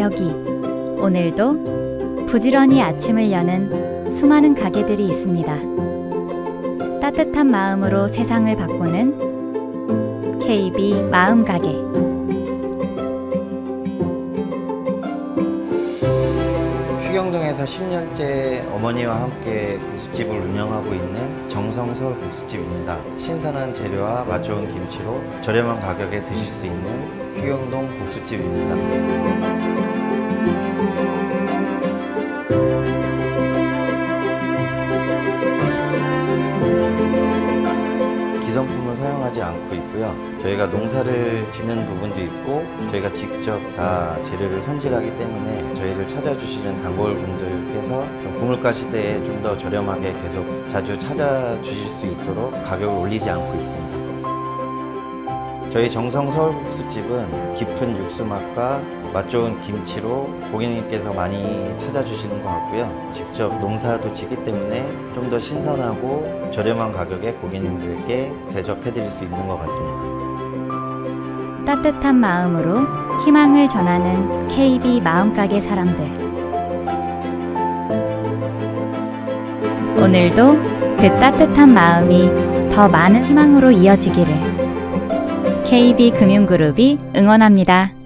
여기 오늘도 부지런히 아침을 여는 수많은 가게들이 있습니다. 따뜻한 마음으로 세상을 바꾸는 KB 마음 가게. 휴경동에서 10년째 어머니와 함께 국수집을 운영하고 있는 정성서울 국수집입니다. 신선한 재료와 맛 좋은 김치로 저렴한 가격에 드실 수 있는 휴경동 국수집입니다. 사용하지 않고 있고요. 저희가 농사를 짓는 부분도 있고 저희가 직접 다 재료를 손질하기 때문에 저희를 찾아주시는 단골분들께서 좀 고물가 시대에 좀 더 저렴하게 계속 자주 찾아주실 수 있도록 가격을 올리지 않고 있습니다. 저희 정성 서울국수집은 깊은 육수 맛과 맛 좋은 김치로 고객님께서 많이 찾아주시는 것 같고요. 직접 농사도 짓기 때문에 좀 더 신선하고 저렴한 가격에 고객님들께 대접해 드릴 수 있는 것 같습니다. 따뜻한 마음으로 희망을 전하는 KB 마음가게 사람들. 오늘도 그 따뜻한 마음이 더 많은 희망으로 이어지기를 KB 금융그룹이 응원합니다.